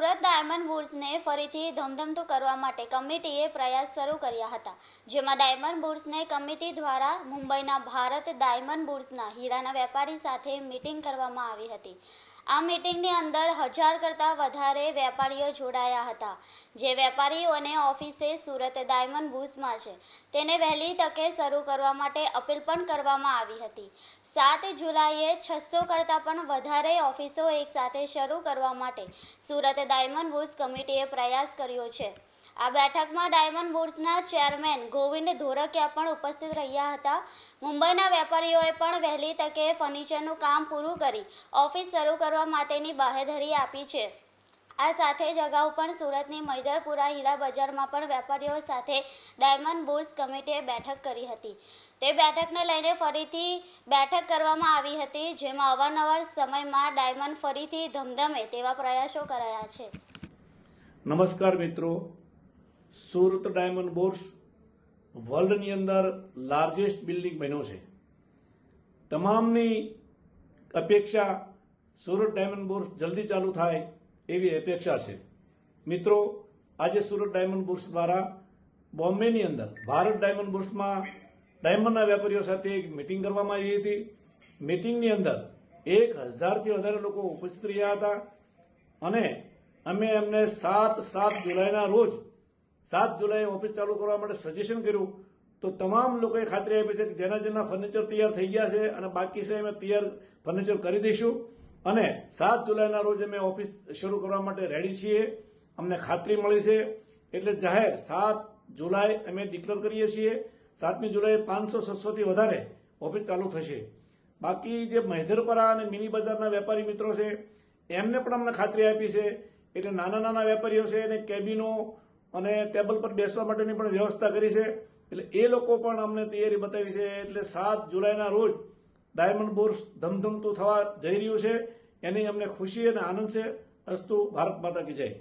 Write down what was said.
Surat diamond બુર્સને ફરીથી ધમધમતું કરવા માટે કમિટીએ પ્રયાસ શરૂ કર્યા હતા, જેમાં ડાયમંડ બુર્સને કમિટી દ્વારા મુંબઈના ભારત ડાયમંડ બુર્સના હીરાના વેપારી સાથે મીટિંગ કરવામાં આવી હતી. આ મીટિંગની અંદર હજાર કરતાં વધારે વેપારીઓ જોડાયા હતા, જે વેપારીઓને ઓફિસે સુરત ડાયમંડ બુસમાં છે. તેને વહેલી તકે શરૂ કરવા માટે અપીલ પણ કરવામાં આવી હતી. સાત જુલાઈએ છસો કરતાં પણ વધારે ઓફિસો એકસાથે શરૂ કરવા માટે સુરત ડાયમંડ બુસ કમિટીએ પ્રયાસ કર્યો છે. આ બેઠકમાં ડાયમંડ બોર્ડ્સના ચેરમેન ગોવિંદ ધોરકિયા પણ ઉપસ્થિત રહ્યા હતા. મુંબઈના વેપારીઓએ પણ વહેલી તકે ફર્નિચરનું કામ પૂરું કરી ઓફિસ શરૂ કરવા માટેની બાહેધરી આપી છે. આ સાથે જ અગાઉ પણ સુરતની મૈદરપુરા હીરા બજારમાં પણ વેપારીઓ સાથે ડાયમંડ બોર્ડ્સ કમિટીએ બેઠક કરી હતી. તે બેઠકને લઈને ફરીથી બેઠક કરવામાં આવી હતી, જેમાં અવારનવાર સમયમાં ડાયમંડ ફરીથી ધમધમે તેવા પ્રયાસો કરાયા છે. નમસ્કાર મિત્રો. સુરત ડાયમંડ બોર્સ વર્લ્ડની અંદર લાર્જેસ્ટ બિલ્ડિંગ બન્યો છે. તમામની અપેક્ષા સુરત ડાયમંડ બોર્સ જલ્દી ચાલુ થાય એવી અપેક્ષા છે. મિત્રો, આજે સુરત ડાયમંડ બોર્સ દ્વારા બોમ્બેની અંદર ભારત ડાયમંડ બોર્સમાં ડાયમંડના વેપારીઓ સાથે એક મિટિંગ કરવામાં આવી હતી. મિટિંગની અંદર એક હજારથી વધારે લોકો ઉપસ્થિત રહ્યા હતા અને અમે એમને સાત સાત જુલાઈના રોજ સાત જુલાઈએ ઓફિસ ચાલુ કરવા માટે સજેશન કર્યું. તો તમામ લોકોએ ખાતરી આપી છે કે જેના જેના ફર્નિચર તૈયાર થઈ ગયા છે અને બાકી છે અમે તૈયાર ફર્નિચર કરી દઈશું. અને સાત જુલાઈના રોજ અમે ઓફિસ શરૂ કરવા માટે રેડી છીએ. અમને ખાતરી મળી છે. એટલે જાહેર સાત જુલાઈ અમે ડિક્લેર કરીએ છીએ. સાતમી જુલાઈ પાંચસો છસોથી વધારે ઓફિસ ચાલુ થશે. બાકી જે મહેધરપરા અને મિની બજારના વેપારી મિત્રો છે, એમને પણ અમને ખાતરી આપી છે. એટલે નાના નાના વેપારીઓ છે એને કેબિનો અને ટેબલ પર બેસવા માટેની પણ વ્યવસ્થા કરી છે. એટલે એ લોકો પણ અમને તૈયારી બતાવી છે. એટલે સાત જુલાઈના રોજ ડાયમંડ બોર્સ ધમધમતું થવા જઈ રહ્યું છે. એની અમને ખુશી અને આનંદ છે. અસ્તુ, ભારત માતા કી જય.